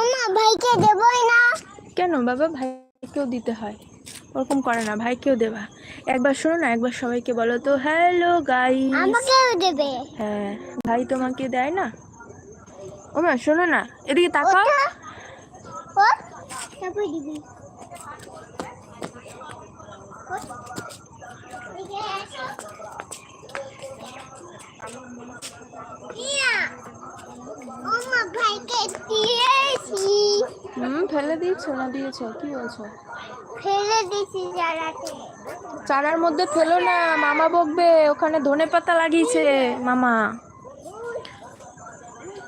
ওমা ভাইকে দেবই না। কেন বাবা? ভাইকেও দিতে হয়। ওরকম করে না ভাইকেও দেবা। একবার শোনো না একবার সবাইকে বলো তো হ্যালো গাইস আমাকেও দেবে। হ্যাঁ ভাই তোমাকে দেয় না? ও মা শোনো না এদিকে তাকাও। তারপর দিবি ও, এদিকে আসো। ইয়া, ওমা ভাইকে দিয়েছি হুম, ফেলে দিয়েছ না দিয়েছ? কি বলছো? ফেলে দিয়েছি জারাতে চারার মধ্যে ফেলো না, মামা বকবে, ওখানে ধনে পাতা লাগিয়েছে, মামা।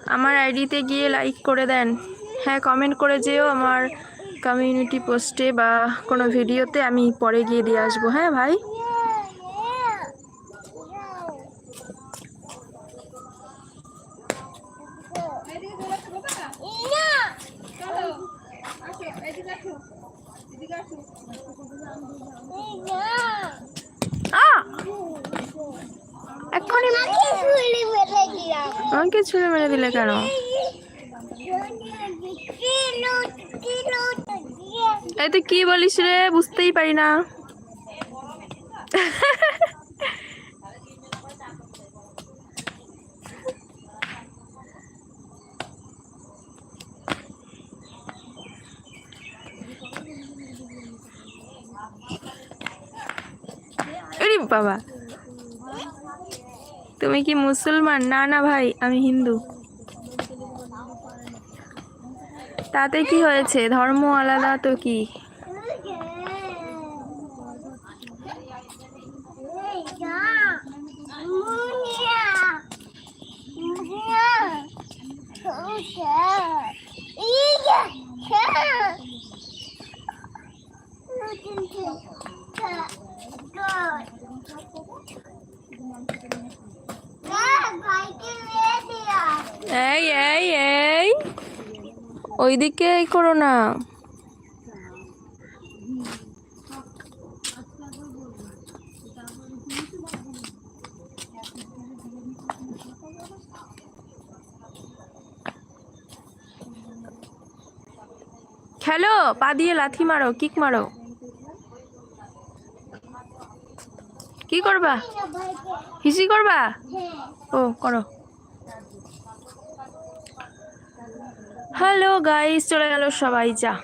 আমার আইডিতে গিয়ে লাইক করে দেন। হ্যাঁ কমেন্ট করে যেও আমার কমিউনিটি পোস্টে বা কোনো ভিডিওতে আমি পরে গিয়ে দিয়ে আসব হ্যাঁ ভাই? এক্ষুনি আমাকে ছুঁড়ে মেরে দিলে কেন? এই তুই কি বলিস রে? বুঝতেই পারি না। বাবা। তুমি কি মুসলমান? না না ভাই, আমি হিন্দু। তাতে কি হয়েছে? ধর্ম আলাদা তো কি? এই এই এই। ওইদিকে এই করো না খেলো, পা দিয়ে লাথি মারো, কিক মারো। কি করবা? হিসি করবা? ও, করো। হ্যালো গাইস চলে গেল সবাই যা।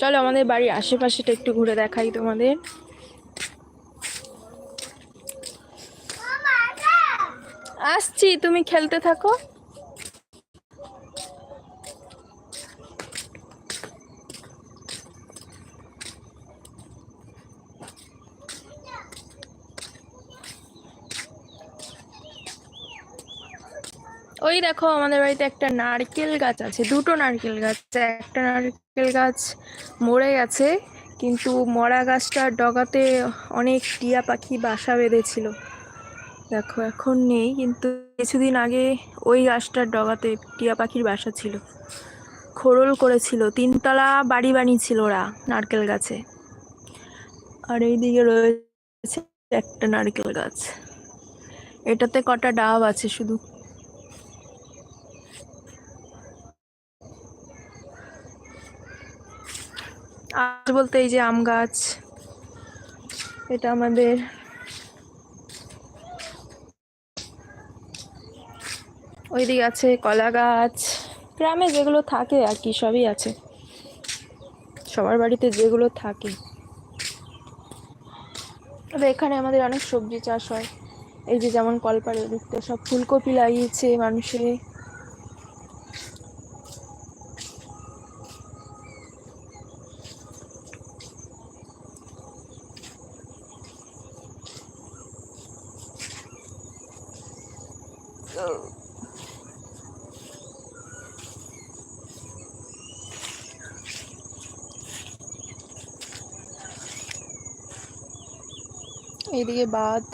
চলো আমাদের বাড়ির আশেপাশেটা একটু ঘুরে দেখাই তোমাদের। আসছি তুমি খেলতে থাকো। ওই দেখো আমাদের বাড়িতে একটা নারকেল গাছ আছে, দুটো নারকেল গাছ, একটা নারকেল গাছ মরে গেছে, কিন্তু মরা গাছটার ডগাতে অনেক টিয়া পাখি বাসা বেঁধেছিল। দেখো, এখন নেই, কিন্তু কিছুদিন আগে ওই গাছটার ডগাতে টিয়া পাখির বাসা ছিল। খোড়ল করেছিল, তিনতলা বাড়ি বানিয়েছিল ওরা নারকেল গাছে। আর এইদিকে রয়েছে একটা নারকেল গাছ। এটাতে কটা ডাব আছে শুধু আজ বলতে এই যে আম গাছ, এটা আমাদের ওইদিকে আছে কলা গাছ, গ্রামে যেগুলো থাকে আর কি, সবই আছে। সবার বাড়িতে যেগুলো থাকে। তবে এখানে আমাদের অনেক সবজি চাষ হয়। এই যে যেমন কলপাড়ের দিকতে সব ফুলকপি লাগিয়েছে মানুষে। এইদিকে বাঁধ